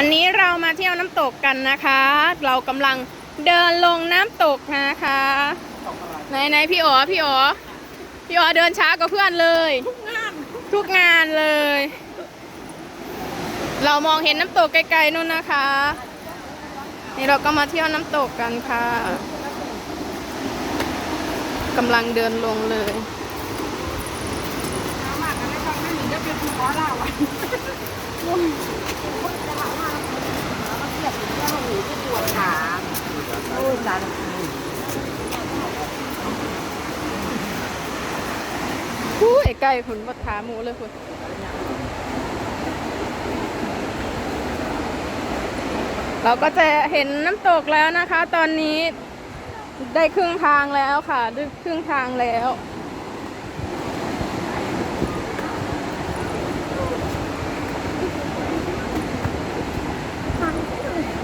วันนี้เรามาเที่ยวน้ำตกกันนะคะ เรากำลังเดินลงน้ำตกนะคะไหนไหนพี่อ๋อพี่อ๋อพี่อ๋อเดินช้ากว่าเพื่อนเลย ทุกงานทุกงานเลย เรามองเห็นน้ำตกไกลๆนู่นนะคะ นี่เราก็มาเที่ยวน้ำตกกันค่ะกำลังเดินลงเลยอู้ยไก่ขุนบดขาหมูเลยคุณเราก็จะเห็นน้ำตกแล้วนะคะ ตอนนี้ได้ครึ่งทางแล้วค่ะ ได้ครึ่งทางแล้ว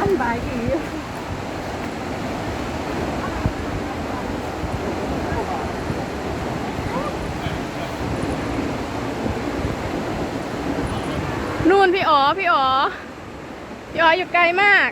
อันบายอี นู่นพี่อ๋อพี่อ๋อพี่อ๋ออยู่ไกลมาก